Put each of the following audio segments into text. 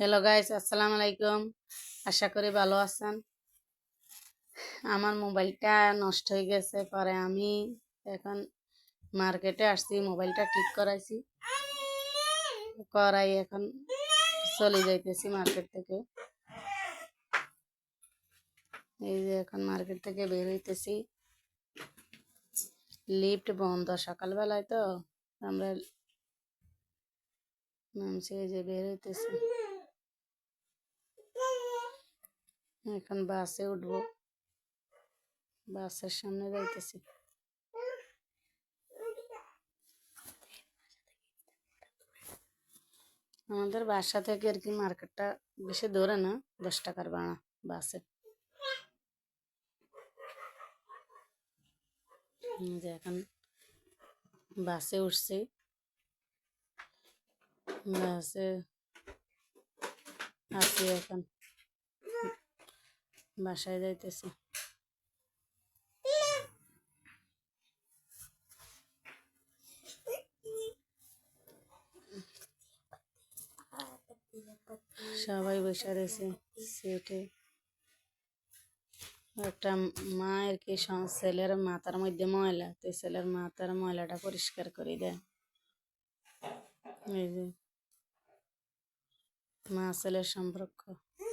Hello guys আসসালামু আলাইকুম আশা করি ভালো আছেন। আমার মোবাইলটা নষ্ট হয়ে গেছে। পরে আমি এখন মার্কেটে আসছি। মোবাইলটা ঠিক করাইছি। করাই এখন চলে যাইতেছি মার্কেট থেকে। এই যে এখন মার্কেট থেকে বের হইতেছি। লিফট বন্ধ সকালবেলায় তো। আমরা নামছি এই যে বের হইতেছি। এখন বাসে উঠবো। বাসের সামনে যাইতেছি। আমাদের বাসা থেকে আর কি মার্কেটটা বেশি দূরে না, দশ টাকার ভাড়া বাসে। এই যে এখন বাসে উঠছি। বাসে আছি এখন। বাসায় যাইতেছি। সবাই বসে রয়েছে সিটে। একটা মা আর কি ছেলের মাথার মধ্যে ময়লা, তো ছেলের মাথার ময়লাটা পরিষ্কার করে দেয়। এই যে মা ছেলের সম্পর্ক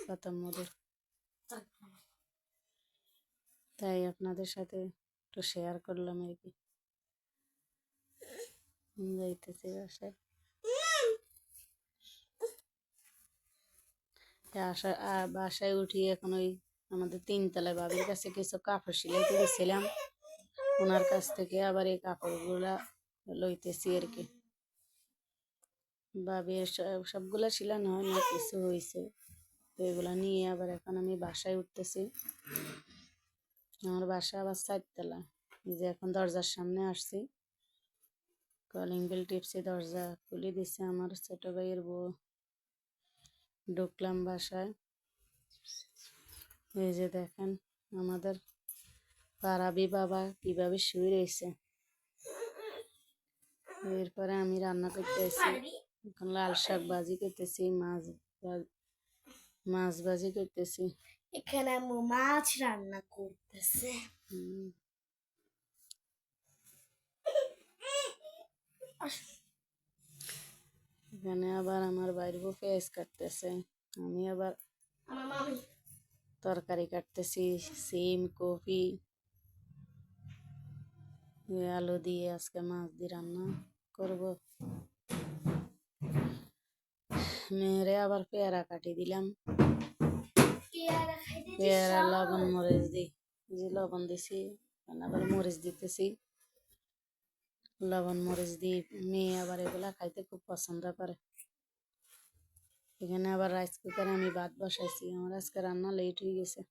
কত মধুর। তাই আপনাদের সাথে একটু শেয়ার করলাম আর কি। যাইতেছি বাসায়। আসা বাসায় উঠি এখন ওই আমাদের তিনতলায় বাবির কাছে কিছু কাপড় সিলাইতে গেছিলাম। ওনার কাছ থেকে আবার এই কাপড়গুলা লইতেছি আর কি। বাবির সব- সবগুলা সিলানো হয় না কিছু হয়েছে তো এগুলা নিয়ে আবার এখন আমি বাসায় উঠতেছি। আমার বাসা আবার চারতলা। যে এখন দরজার সামনে আসছি। কলিং বেল টিপসে দরজা খুলে দিছে আমার ছোট ভাইয়ের বউ। ঢুকলাম বাসায়। এই যে দেখেন আমাদের পারাবি বাবা কীভাবে শুয়ে রয়েছে। এরপরে আমি রান্না করতেছি। এখন লাল শাক ভাজি করতেছি, মাছ মাছ ভাজি করতেছি। এখানে আম্মু মাছ রান্না করতেছে। এখানে আবার আমার বাইরে বউ পেঁয়াজ কাটতেছে। আমি আবার তরকারি কাটতেছি সিম কপি আলু দিয়ে আজকে মাছ দিয়ে রান্না করব। মেয়েরে আবার পেয়ারা কাটি দিলাম। পেয়ারা লবণ মরিচ দিই যে লবণ দিছি আবার মরিচ দিতেছি। লবণ মরিচ দিই মেয়ে আবার এগুলা খাইতে খুব পছন্দ করে। এখানে আবার রাইস কুকারে আমি ভাত বসাইছি আমার আজকে রান্না লেট হয়ে গেছে।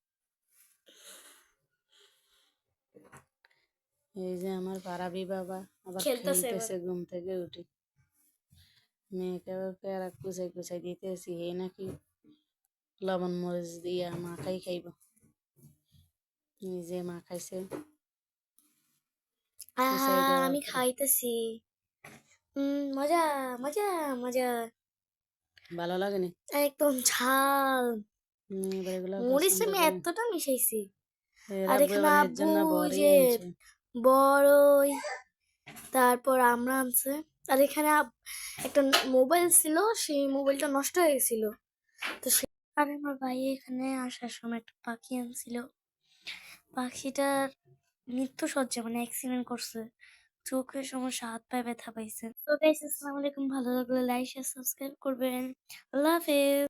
এই যে আমার পারাবি বাবা আবার খেলতেছে ঘুম থেকে উঠে। মেয়েকে পেয়ারা কুচাই কুচাই দিতেছি হে নাকি লবণ মরিচ দিয়া মাখাই খাইব নিজে মা খাইছে আহা, দেওয়ার আমি। খাইতেছি মজা মজা মজা ভালো লাগেনি একদম ঝাল মরিচ আমি। এতটা মিশাইছি আর এখানে আব্বু বড়ি যে। বড়ই তারপর আমরা আনছে আর এখানে একটা মোবাইল ছিল, সেই মোবাইলটা নষ্ট হয়ে গেছিল। তো সে আর আমার ভাই এখানে আসার সময় একটা পাখি আনছিল। পাখিটার মৃত্যু সজ্জা মানে অ্যাক্সিডেন্ট করছে। চোখের সমস্যা, হাত পায়ে ব্যথা পাইছে। তো গাইস আসসালামু আলাইকুম। ভালো লাগলে লাইক শেয়ার সাবস্ক্রাইব করবেন। আল্লাহ হাফেজ।